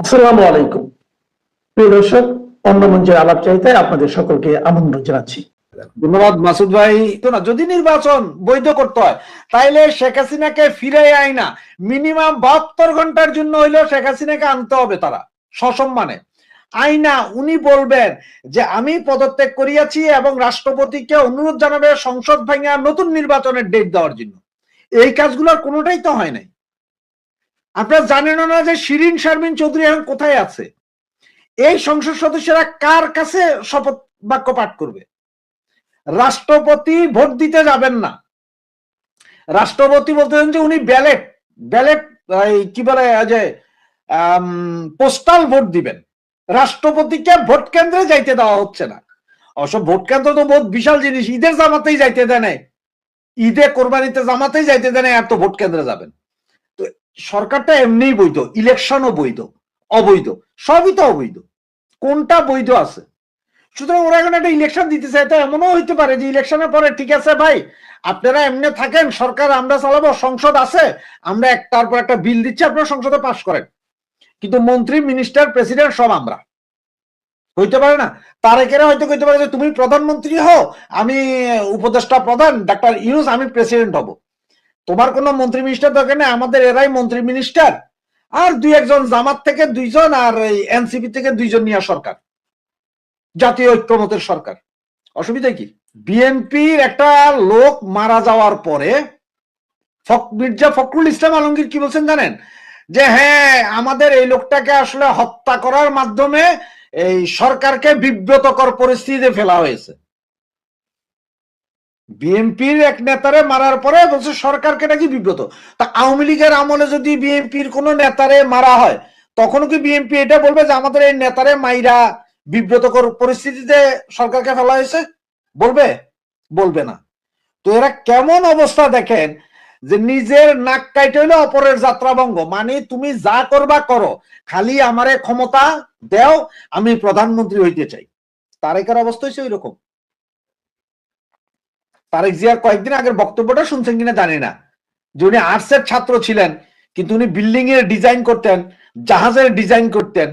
আসসালামু আলাইকুম। প্রিয় দর্শক, অন্য মঞ্চের আলাপ চাইতে আপনাদের সকলকে আমন্ত্রণ জানাচ্ছি। ধন্যবাদ মাসুদ ভাই। যদি নির্বাচন বৈধ করতে হয়, তাইলে শেখ হাসিনাকে ফিরে আয় না। মিনিমাম বাহাত্তর ঘণ্টার জন্য হইলেও শেখ হাসিনাকে আনতে হবে তারা, সসম্মানে। আইনা উনি বলবেন যে, আমি পদত্যাগ করিয়াছি এবং রাষ্ট্রপতিকে অনুরোধ জানাবে সংসদ ভাঙা নতুন নির্বাচনের ডেট দেওয়ার জন্য। এই কাজগুলোর কোনোটাই তো হয় নাই। আপনারা জানেন না যে শিরিন শারমিন চৌধুরী এখন কোথায় আছে? এই সংসদ সদস্যরা কার কাছে শপথ বাক্য পাঠ করবে? রাষ্ট্রপতি ভোট দিতে যাবেন না। রাষ্ট্রপতি বলতেছেন যে উনি ব্যালেট ব্যালেট কি বলে যে পোস্টাল ভোট দিবেন। রাষ্ট্রপতিকে ভোট কেন্দ্রে যাইতে দেওয়া হচ্ছে না। অবশ্য ভোট কেন্দ্র তো বহুত বিশাল জিনিস। ঈদের জামাতেই যাইতে দেয় ঈদে কোরবানিতে জামাতেই যাইতে দেয় নাই এত ভোট কেন্দ্রে যাবেন। তো সরকারটা এমনিই বৈধ, ইলেকশনও বৈধ, অবৈধ, সবই তো অবৈধ। কোনটা বৈধ আছে? সুতরাং ওরা এখন একটা ইলেকশন দিতে চায় তো এমনও হইতে পারে যে ইলেকশনের পরে ঠিক আছে ভাই, আপনারা এমনি থাকেন, সরকার আমরা চালাবো, সংসদ আছে, আমরা একটার পর একটা বিল দিচ্ছি, আপনারা সংসদে পাশ করেন। কিন্তু মন্ত্রী মিনিস্টার প্রেসিডেন্ট সব আমরা। হইতে পারে না? তারেকেরা হয়তো কইতে পারে যে, তুমি প্রধানমন্ত্রী হও, আমি উপদেষ্টা প্রধান, ডাক্তার ইউনুস, আমি প্রেসিডেন্ট হব। তোমার কোনো মন্ত্রী মিনিস্টার দরকার নেই, আমাদের এরাই মন্ত্রী মিনিস্টার আর দুই একজন জামাত থেকে দুইজন আর এই এনসিপি থেকে দুইজন নিয়ে সরকার, জাতীয় ঐক্যমতের সরকার। অসুবিধা কি? বিএনপির একটা লোক মারা যাওয়ার পরে মির্জা ফখরুল ইসলাম আলমগীর কি বলছেন জানেন? যে হ্যাঁ আমাদের এই লোকটাকে আসলে হত্যা করার মাধ্যমে এই সরকারকে বিব্রতকর পরিস্থিতিতে ফেলা হয়েছে। বিএনপির এক নেতারে মারার পরে বলছে সরকারকে নাকি বিব্রত। তা আওয়ামী লীগের আমলে যদি বিএনপির কোন নেতারে মারা হয় তখন কি বিএনপি এটা বলবে যে আমাদের এই নেতারে মাইরা বিব্রতকর পরিস্থিতিতে সরকারকে ফেলা হয়েছে? বলবে? বলবে না। তো এরা কেমন অবস্থা দেখেন যে নিজের নাক কাইটে হইলে অপরের যাত্রাভঙ্গ মানে তুমি যা করবা করো, খালি আমারে ক্ষমতা দেও, আমি প্রধানমন্ত্রী হইতে চাই। তারেকের অবস্থা হয়েছে ওই রকম তারেক জিয়ার কয়েকদিন আগের বক্তব্যটা শুনছেন কিনা জানি না। যে উনি আর্টসের ছাত্র ছিলেন, কিন্তু উনি বিল্ডিং এর ডিজাইন করতেন, জাহাজের ডিজাইন করতেন।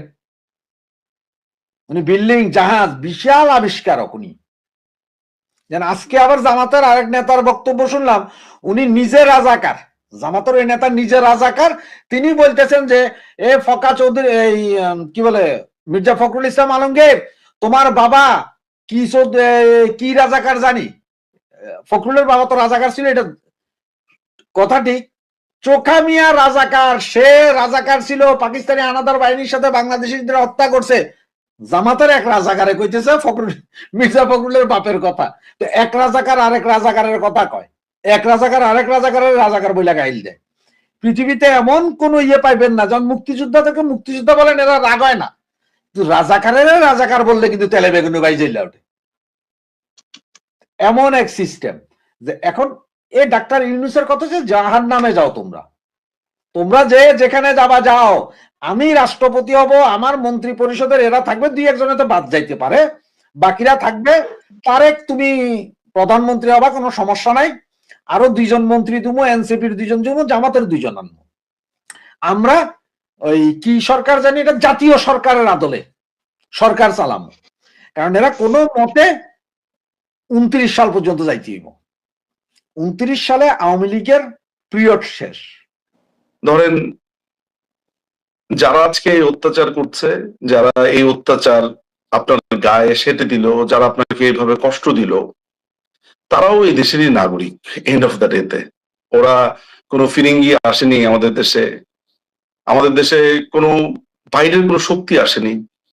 উনি বিল্ডিং জাহাজ, বিশাল আবিষ্কারক উনি। যেন আজকে আবার জামাতের আরেক নেতার বক্তব্য শুনলাম, উনি নিজে রাজাকার। জামাতের ওই নেতা নিজে রাজাকার, তিনি বলতেছেন যে, এ ফকা চৌধুরী, এই কি বলে, মির্জা ফখরুল ইসলাম আলমগীর, তোমার বাবা কি কি রাজাকার জানি? ফখরুলের বাবা তো রাজাকার ছিল, এটা কথা ঠিক। চোখা মিয়া রাজাকার, সে রাজাকার ছিল, পাকিস্তানি আনাদার বাহিনীর সাথে বাংলাদেশিদের হত্যা করছে। জামাতের এক রাজাকারে কইতেছে ফখরুল, মির্জা ফখরুলের বাপের কথা। তো এক রাজাকার আরেক রাজাকারের কথা কয়। এক রাজাকার আরেক রাজাকারের রাজাকার বইলা গাইল দেয়। পৃথিবীতে এমন কোন ইয়ে পাইবেন না যখন মুক্তিযোদ্ধা থেকে মুক্তিযোদ্ধা বলেন, এরা রাগ হয় না। রাজাকারের রাজাকার বললে কিন্তু তেলে বেগুনি বাই জেলা ওঠে এমন এক সিস্টেম যে এখন এ ডাক্তার ইউনুসের কথা যে জাহান নামে যাও তোমরা। তোমরা যে যেখানে যাবা যাও, আমি রাষ্ট্রপতি হব, আমার মন্ত্রী পরিষদের এরা থাকবে, দুই একজনে তো বাদ যাইতে পারে, বাকিরা থাকবে, তারেক তুমি প্রধানমন্ত্রী হবা, কোনো সমস্যা নাই, আরও দুইজন মন্ত্রী দুমো, এনসিপির দুইজন জুমো জামাতের দুইজন আনব। আমরা ওই কি সরকার জানি, এটা জাতীয় সরকারের আদলে, সরকার চালাম কারণ এরা কোনো মতে উনত্রিশ সাল পর্যন্ত যাইতে হইব। উনত্রিশ সালে আওয়ামী লীগের পিরিয়ড শেষ। ধরেন, যারা আজকে এই অত্যাচার করছে, যারা এই অত্যাচার আপনার গায়ে সেটে দিল, যারা আপনাকে এইভাবে কষ্ট দিল, তারাও এই দেশেরই নাগরিক এন্ড অফ দ্য ডেতে ওরা কোনো ফিরিঙ্গি আসেনি আমাদের দেশে। আমাদের দেশে কোনো বাইরের কোনো শক্তি আসেনি।